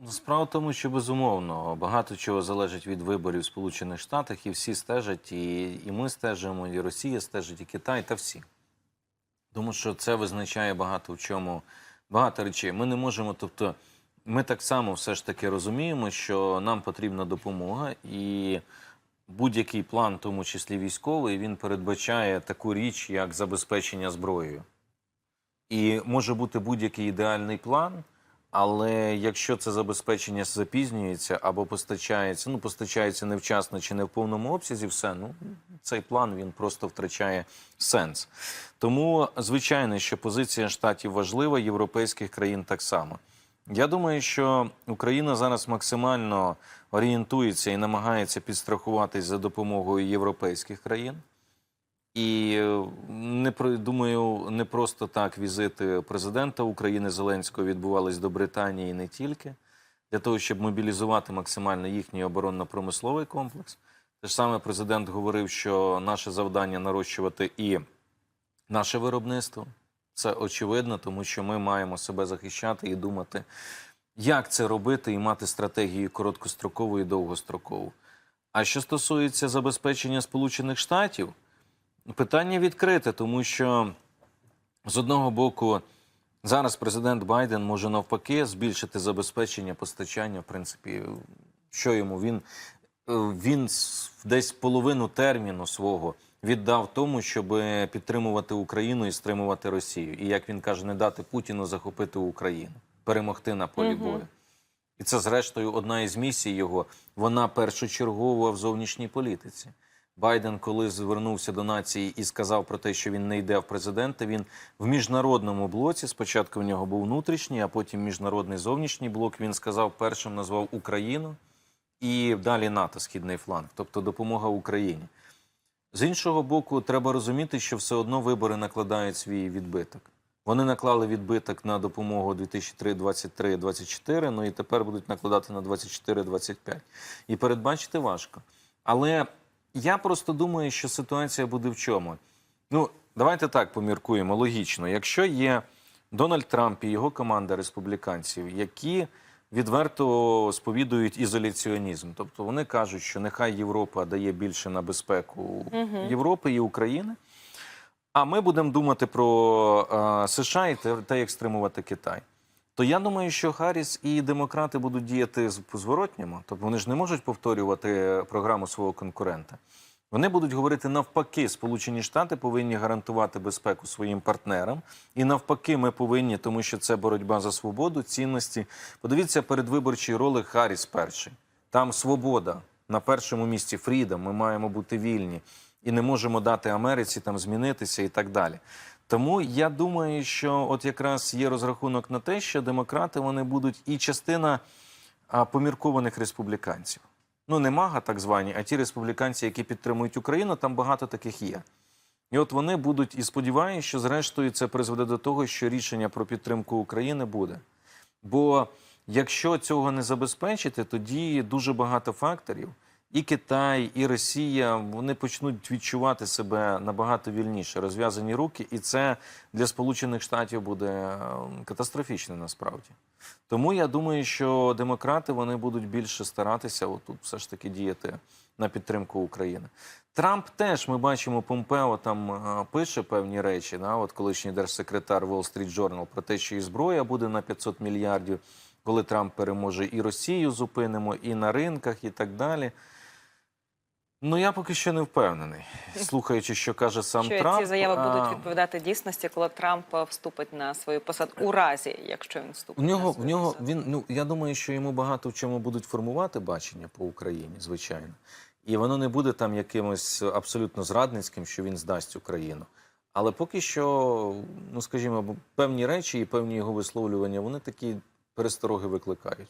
Ну, Справа в тому, що безумовно багато чого залежить від виборів в Сполучених Штатах, і всі стежать, і, і ми стежимо, і Росія стежить, і Китай, та всі. Тому що це визначає багато в чому багато речей. Ми не можемо, тобто, ми так само все ж таки розуміємо, що нам потрібна допомога, і будь-який план, в тому числі військовий, він передбачає таку річ, як забезпечення зброєю. І може бути будь-який ідеальний план, але якщо це забезпечення запізнюється або постачається, ну постачається невчасно чи не в повному обсязі, все ну цей план він просто втрачає сенс. Тому звичайно, що позиція штатів важлива, європейських країн так само. Я думаю, що Україна зараз максимально орієнтується і намагається підстрахуватись за допомогою європейських країн. І е, не думаю, не просто так візити президента України Зеленського відбувались до Британії не тільки для того, щоб мобілізувати максимально їхній оборонно-промисловий комплекс. Те ж саме президент говорив, що наше завдання нарощувати і наше виробництво. Це очевидно, тому що ми маємо себе захищати і думати, як це робити, і мати стратегію короткострокову і довгострокову. А що стосується забезпечення Сполучених Штатів, питання відкрите, тому що з одного боку зараз президент Байден може навпаки збільшити забезпечення постачання. В принципі, що йому він, е, він десь половину терміну свого віддав тому, щоб підтримувати Україну і стримувати Росію. І як він каже, не дати Путіну захопити Україну, перемогти на полі Мгм. бою. І це, зрештою, одна із місій його. Вона першочергова в зовнішній політиці. Байден, коли звернувся до нації і сказав про те, що він не йде в президенти, він в міжнародному блоці. Спочатку в нього був внутрішній, а потім міжнародний зовнішній блок. Він сказав першим назвав Україну і далі НАТО, східний фланг, тобто допомога Україні. З іншого боку, треба розуміти, що все одно вибори накладають свій відбиток. Вони наклали відбиток на допомогу 2023-2024, ну і тепер будуть накладати на 24-25. І передбачити важко. Але я просто думаю, що ситуація буде в чому. Ну, давайте так поміркуємо логічно. Якщо є Дональд Трамп і його команда республіканців, які відверто сповідують ізоляціонізм, тобто вони кажуть, що нехай Європа дає більше на безпеку Європи і України. А ми будемо думати про е, США і те, як стримувати Китай. То я думаю, що Харріс і демократи будуть діяти з- по-зворотньому. Тобто вони ж не можуть повторювати програму свого конкурента. Вони будуть говорити навпаки, Сполучені Штати повинні гарантувати безпеку своїм партнерам, і навпаки, ми повинні, тому що це боротьба за свободу, цінності. Подивіться передвиборчий ролик Харріс перший. Там свобода на першому місці Фрідом. Ми маємо бути вільні і не можемо дати Америці там змінитися і так далі. Тому я думаю, що от якраз є розрахунок на те, що демократи вони будуть і частина поміркованих республіканців. Ну, не мага так звані, а ті республіканці, які підтримують Україну, там багато таких є. І от вони будуть і сподіваюся, що зрештою це призведе до того, що рішення про підтримку України буде. Бо якщо цього не забезпечити, тоді дуже багато факторів. І Китай, і Росія вони почнуть відчувати себе набагато вільніше, розв'язані руки, і це для Сполучених Штатів буде е, катастрофічно насправді. Тому я думаю, що демократи вони будуть більше старатися отут все ж таки діяти на підтримку України. Трамп теж ми бачимо, Помпео там е, пише певні речі. Да? От колишній держсекретар Wall Street Journal про те, що і зброя буде на 500 мільярдів, коли Трамп переможе і Росію зупинимо, і на ринках, і так далі. Ну я поки що не впевнений, слухаючи, що каже сам що Трамп. ці заяви а, будуть відповідати дійсності, коли Трамп е, вступить на свою посаду у разі, якщо він вступить У нього на в нього посаду. він ну я думаю, що йому багато в чому будуть формувати бачення по Україні, звичайно, і воно не буде там якимось абсолютно зрадницьким, що він здасть Україну. Але поки що, ну скажімо, певні речі і певні його висловлювання, вони такі перестороги викликають.